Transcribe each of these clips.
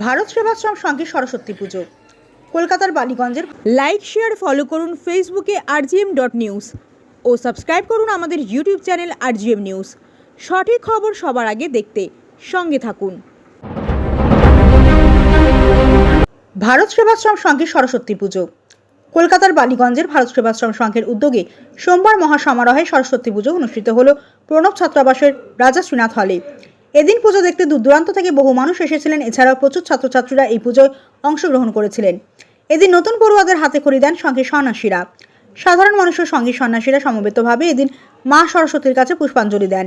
ভারত সেবাশ্রম সংঘে সরস্বতী পুজো। কলকাতার বালিগঞ্জের like share follow করুন ফেসবুকে আরজিএম ডট নিউজ ও সাবস্ক্রাইব করুন আমাদের ইউটিউব চ্যানেল আরজিএম নিউজ সঠিক খবর সবার আগে দেখতে সঙ্গে থাকুন। ভারত সেবাশ্রম সংঘে সরস্বতী পুজো। কলকাতার বালিগঞ্জের ভারত সেবাশ্রম সংঘের উদ্যোগে সোমবার মহাসমারোহে সরস্বতী পুজো অনুষ্ঠিত হল। প্রণব ছাত্রাবাসের রাজা শ্রীনাথ হলে এদিন পুজো দেখতে দূর দূরান্ত থেকে বহু মানুষ এসেছিলেন। এছাড়াও প্রচুর ছাত্রছাত্রীরা এই পুজোয় অংশগ্রহণ করেছিলেন। এদিন নতুন পড়ুয়াদের হাতে খড়ি দেন সংঘের সন্ন্যাসীরা। সাধারণ মানুষের সঙ্গে সন্ন্যাসীরা সমবেতভাবে এদিন মা সরস্বতীর কাছে পুষ্পাঞ্জলি দেন।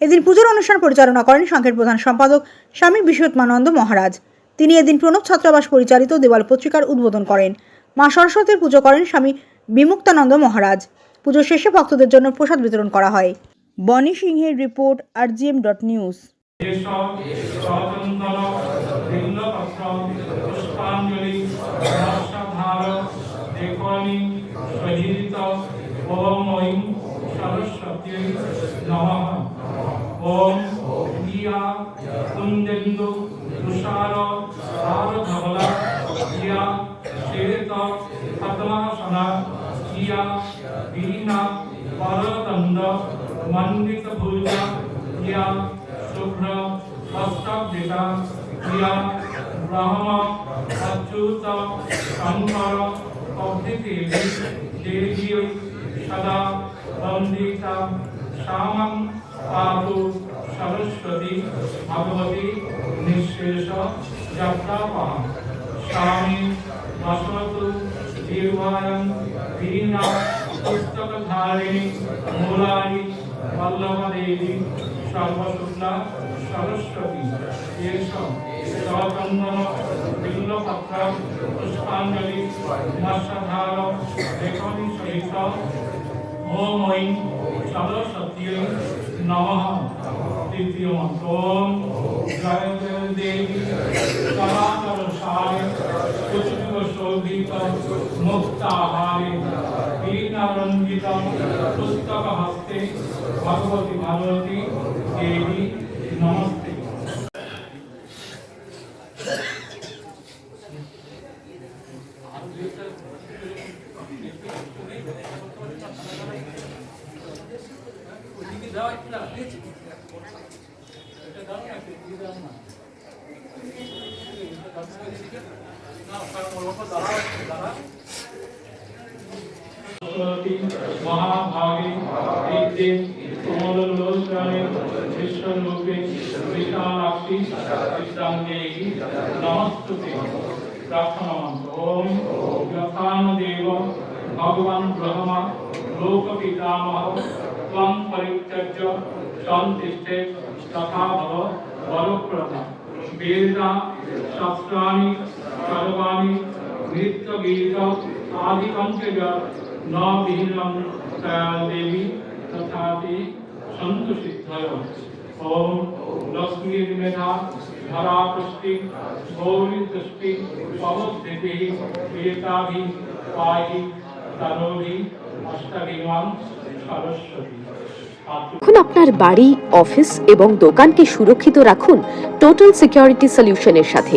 এদিন পুজোর অনুষ্ঠান পরিচালনা করেন সংঘের প্রধান সম্পাদক স্বামী বিশ্বৎমানন্দ মহারাজ। তিনি এদিন প্রণব ছাত্রাবাস পরিচালিত দেওয়াল পত্রিকার উদ্বোধন করেন। মা সরস্বতীর পুজো করেন স্বামী বিমুক্তানন্দ মহারাজ। পুজো শেষে ভক্তদের জন্য প্রসাদ বিতরণ করা হয়। বনি সিংহের রিপোর্ট, আরজিএম ডট নিউজ। এসব স্বতন্ত্র ভিন্নপত্র পুষ্পাঞ্জলি রসাধার লেখনী সহিত ওম ঐং সরস্বতী নমঃ। ওম ইয়া কুঞ্জেন্দু তুষার সারধবলা ইয়া শ্বেত পদ্মাসনা ইয়া বীণা পরদণ্ড মণ্ডিত ভুজা ইয়া শুভ্র হস্তবৃতা ইয়া ব্রহ্ম অচ্যুত শঙ্কর প্রভৃতি দেবী সদা বন্দিতা শ্যামং পাতু সরস্বতী ভগবতী নিঃশেষ যাত্রাপা স্বামী বসতু দীর্ঘায়ং দীনা পুস্তকধারিণী মূলানি বল্লভদেবী সর্বশুক্লা সরস্বতী এষ সচন্দন বিল্লপত্র পুষ্পাঞ্জলি, মৎস্যধার লেখনী সহিত ওম ঐং সরস্বতী নমঃ। তৃতীয় মন্ত্র জয় জয় মুক্তাহারে বীণারঞ্জিত পুস্তক হস্তে ভগবতী ভারতী দেবী మధ్య కుమోదంలో కానీ విశ్వంలోకి విశాలాక్షి విశ్రాంతేకి నమస్తుతి ప్రార్థనవంతు ఓం యథానదేవ భగవాన్ బ్రహ్మ లోక పితామహ త్వం పరిత్యజ్య త్వం తిష్టే తథా భవ వరప్రద వేదా శస్త్రాన్ని సర్వాణి नृत्य गीत आदि अंत्य न भिन्नम देवी তথাপি সন্তু সিদ্ধয় ওম লক্ষ্মীর মেধা ধরা পুষ্টি গৌরী তুষ্টি পবদ্ধিতি এতাভি পাহি তরোভি অষ্টাভিমান সরস্বতী এখন আপনার বাড়ি, অফিস এবং দোকানকে সুরক্ষিত রাখুন টোটাল সিকিউরিটি সলিউশনের সাথে।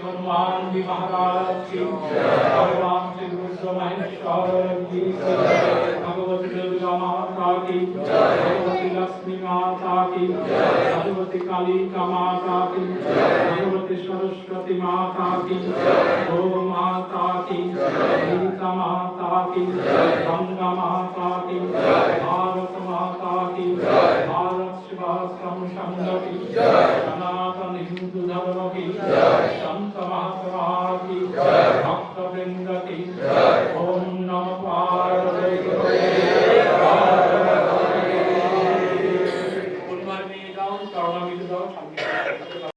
श्री हनुमान जी महाराज की भगवान श्री विष्णु महेश्वर की भगवती दुर्गा माता की भगवती लक्ष्मी माता की भगवती कालिका माता की भगवती सरस्वती माता की ओम माता की गीता माता की गंगा माता की God.